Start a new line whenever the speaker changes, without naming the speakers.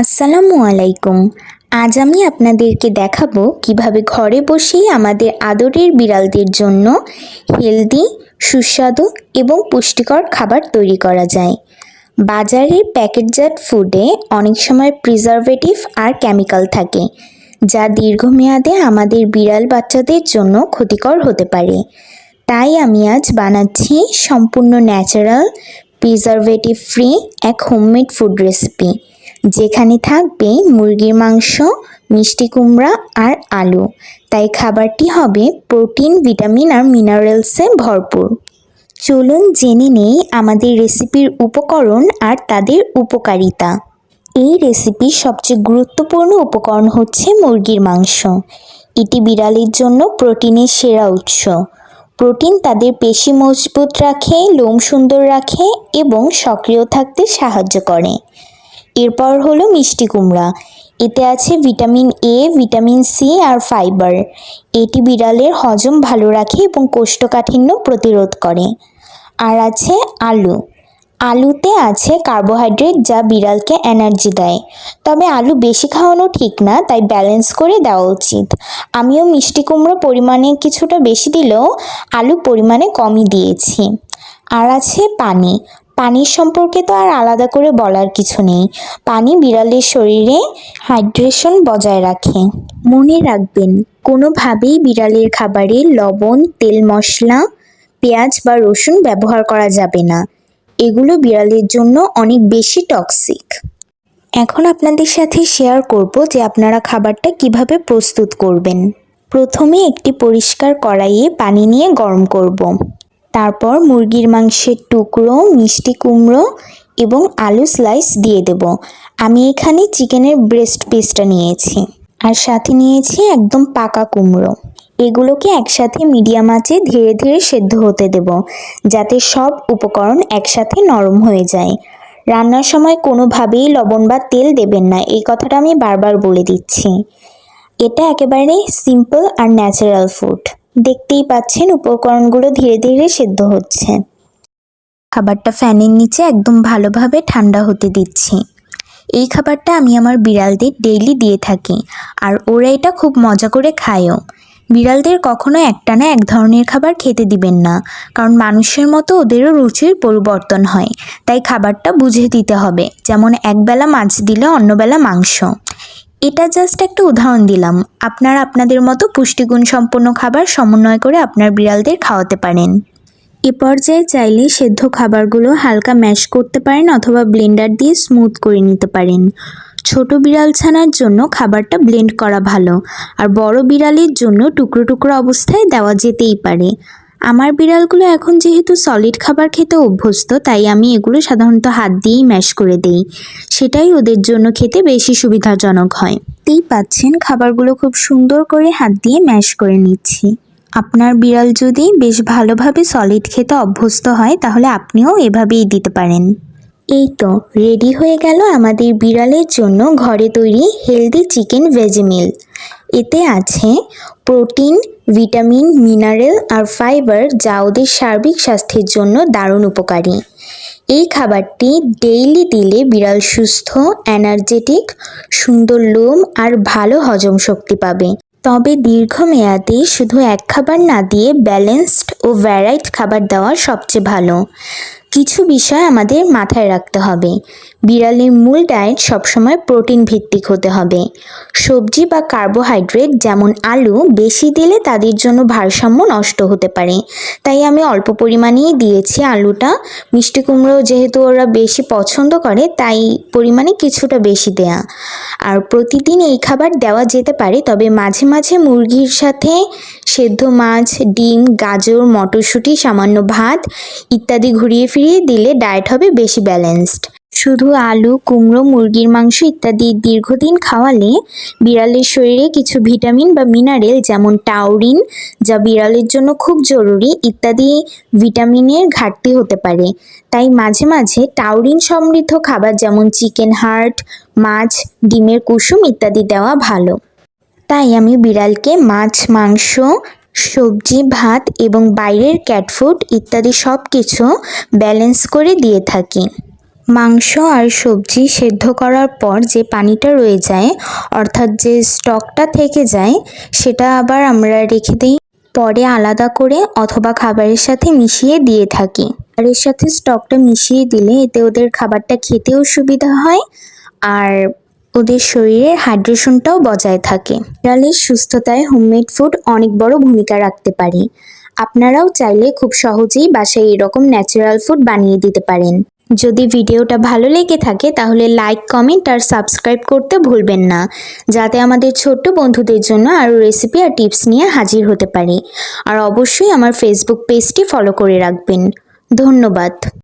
আসসালামু আলাইকুম। আজ আমি আপনাদেরকে দেখাবো কীভাবে ঘরে বসেই আমাদের আদরের বিড়ালদের জন্য হেলদি, সুস্বাদু এবং পুষ্টিকর খাবার তৈরি করা যায়। বাজারের প্যাকেটজাত ফুডে অনেক সময় প্রিজারভেটিভ আর কেমিক্যাল থাকে, যা দীর্ঘমেয়াদে আমাদের বিড়াল বাচ্চাদের জন্য ক্ষতিকর হতে পারে। তাই আমি আজ বানাচ্ছি সম্পূর্ণ ন্যাচারাল প্রিজারভেটিভ ফ্রি এক হোমমেড ফুড রেসিপি। যেখানে থাকবে মুরগির মাংস, মিষ্টি কুমড়া আর আলু। তাই খাবারটি হবে প্রোটিন, ভিটামিন আর মিনারেলসে ভরপুর। চলুন জেনে নেই আমাদের রেসিপির উপকরণ আর তাদের উপকারিতা। এই রেসিপির সবচেয়ে গুরুত্বপূর্ণ উপকরণ হচ্ছে মুরগির মাংস। এটি বিড়ালের জন্য প্রোটিনের সেরা উৎস। প্রোটিন তাদের পেশি মজবুত রাখে, লোম সুন্দর রাখে এবং সক্রিয় থাকতে সাহায্য করে। এরপর হলো মিষ্টি কুমড়া। এতে আছে ভিটামিন এ ভিটামিন সি আর ফাইবার। এটি বিড়ালের হজম ভালো রাখে এবং কোষ্ঠকাঠিন্য প্রতিরোধ করে। আর আছে আলু। আলুতে আছে কার্বোহাইড্রেট যা বিড়ালকে এনার্জি দেয়। তবে আলু বেশি খাওয়ানো ঠিক না, তাই ব্যালেন্স করে দেওয়া উচিত। আমিও মিষ্টি কুমড়ো পরিমাণে কিছুটা বেশি দিলেও আলু পরিমাণে কমই দিয়েছি। আর আছে পানি। পানির সম্পর্কে তো আর আলাদা করে বলার কিছু নেই। পানি বিড়ালের শরীরে হাইড্রেশন বজায় রাখে। মনে রাখবেন, কোনোভাবেই বিড়ালের খাবারে লবণ, তেল মশলা, পেঁয়াজ বা রসুন ব্যবহার করা যাবে না। এগুলো বিড়ালের জন্য অনেক বেশি টক্সিক এখন আপনাদের সাথে শেয়ার করব যে আপনারা খাবারটা কীভাবে প্রস্তুত করবেন। প্রথমে একটি পরিষ্কার কড়াইয়ে পানি নিয়ে গরম করব। তারপর মুরগির মাংসের টুকরো, মিষ্টি কুমড়ো এবং আলু স্লাইস দিয়ে দেব। আমি এখানে চিকেনের ব্রেস্ট পিসটা নিয়েছি আর সাথে নিয়েছি একদম পাকা কুমড়ো। এগুলোকে একসাথে মিডিয়াম আঁচে ধীরে ধীরে সেদ্ধ হতে দেব, যাতে সব উপকরণ একসাথে নরম হয়ে যায়। রান্নার সময় কোনোভাবেই লবণ বা তেল দেবেন না, এই কথাটা আমি বারবার বলে দিচ্ছি। এটা একেবারে সিম্পল আর ন্যাচারাল ফুড দেখতেই পাচ্ছেন উপকরণগুলো ধীরে ধীরে সেদ্ধ হচ্ছে। খাবারটা ফ্যানের নিচে একদম ভালোভাবে ঠান্ডা হতে দিচ্ছি। এই খাবারটা আমি আমার বিড়ালদের ডেইলি দিয়ে থাকি, আর ওরা এটা খুব মজা করে খায়ও। বিড়ালদের কখনো একটানা এক ধরনের খাবার খেতে দিবেন না, কারণ মানুষের মতো ওদেরও রুচির পরিবর্তন হয়, তাই খাবারটা বুঝে দিতে হবে, যেমন একবেলা মাছ দিলে অন্যবেলা মাংস। এটা জাস্ট একটা উদাহরণ দিলাম। আপনারা আপনাদের মতো পুষ্টিগুণ সম্পন্ন খাবার সমন্বয় করে আপনার বিড়ালদের খাওয়াতে পারেন। এ পর্যায়ে চাইলে সেদ্ধ খাবারগুলো হালকা ম্যাশ করতে পারেন অথবা ব্লেন্ডার দিয়ে স্মুথ করে নিতে পারেন। ছোট বিড়াল ছানার জন্য খাবারটা ব্লেন্ড করা ভালো, আর বড় বিড়ালের জন্য টুকরো টুকরো অবস্থায় দেওয়া যেতেই পারে। আমার বিড়ালগুলো এখন যেহেতু সলিড খাবার খেতে অভ্যস্ত, তাই আমি এগুলো সাধারণত হাত দিয়েই ম্যাশ করে দেই। সেটাই ওদের জন্য খেতে বেশি সুবিধাজনক হয়। তেই পাচ্ছেন, খাবারগুলো খুব সুন্দর করে হাত দিয়ে ম্যাশ করে নিচ্ছি। আপনার বিড়াল যদি বেশ ভালোভাবে সলিড খেতে অভ্যস্ত হয়, তাহলে আপনিও এভাবেই দিতে পারেন। এই তো রেডি হয়ে গেল আমাদের বিড়ালের জন্য ঘরে তৈরি হেলদি চিকেন ভেজি মিল এতে আছে প্রোটিন ভিটামিন, মিনারেল আর ফাইবার যা ওদের সার্বিক স্বাস্থ্যের জন্য দারুণ উপকারী। এই খাবারটি ডেইলি দিলে বিড়াল সুস্থ এনার্জেটিক সুন্দর লোম আর ভালো হজম শক্তি পাবে। তবে দীর্ঘমেয়াদে শুধু এক খাবার না দিয়ে ব্যালেন্সড ও ভ্যারাইট খাবার দেওয়া সবচেয়ে ভালো। কিছু বিষয় আমাদের মাথায় রাখতে হবে। বিড়ালের মূল ডায়েট সবসময় প্রোটিন ভিত্তিক হতে হবে। সবজি বা কার্বোহাইড্রেট যেমন আলু বেশি দিলে তাদের জন্য ভারসাম্য নষ্ট হতে পারে। তাই আমি অল্প পরিমাণেই দিয়েছি আলুটা। মিষ্টি কুমড়ো যেহেতু ওরা বেশি পছন্দ করে, তাই পরিমাণে কিছুটা বেশি দেয়া। আর প্রতিদিন এই খাবার দেওয়া যেতে পারে, তবে মাঝে মাঝে মুরগির সাথে সেদ্ধ মাছ, ডিম, গাজর, মটরশুঁটি, সামান্য ভাত ইত্যাদি ঘুরিয়ে ফিরিয়ে দিলে ডায়েট হবে বেশি ব্যালেন্সড শুধু আলু, কুমড়ো, মুরগির মাংস ইত্যাদি দীর্ঘদিন খাওয়ালে বিড়ালের শরীরে কিছু ভিটামিন বা মিনারেল যেমন টাউরিন যা বিড়ালের জন্য খুব জরুরি ইত্যাদি ভিটামিনের ঘাটতি হতে পারে। তাই মাঝে মাঝে টাউরিন সমৃদ্ধ খাবার যেমন চিকেন হার্ট মাছ, ডিমের কুসুম ইত্যাদি দেওয়া ভালো। তাই আমি বিড়ালকে মাছ, মাংস, সবজি, ভাত এবং বাইরের ক্যাটফুড ইত্যাদি সব কিছু ব্যালেন্স করে দিয়ে থাকি। মাংস আর সবজি সেদ্ধ করার পর যে পানিটা রয়ে যায়, অর্থাৎ যে স্টকটা থেকে যায়, সেটা আবার আমরা রেখে দিই। পরে আলাদা করে অথবা খাবারের সাথে মিশিয়ে দিয়ে থাকি। এর সাথে স্টকটা মিশিয়ে দিলে এতে ওদের খাবারটা খেতেও সুবিধা হয়। আর ওদের শরীরের হাইড্রেশনটাও বজায় থাকে। বিড়ালের সুস্থতায় হোমমেড ফুড অনেক বড় ভূমিকা রাখতে পারে। আপনারাও চাইলে খুব সহজেই বাসায় এরকম ন্যাচারাল ফুড বানিয়ে দিতে পারেন। যদি ভিডিওটা ভালো লেগে থাকে, তাহলে লাইক, কমেন্ট আর সাবস্ক্রাইব করতে ভুলবেন না, যাতে আমাদের ছোট্ট বন্ধুদের জন্য আরও রেসিপি আর টিপস নিয়ে হাজির হতে পারি। আর অবশ্যই আমার ফেসবুক পেজটি ফলো করে রাখবেন। ধন্যবাদ।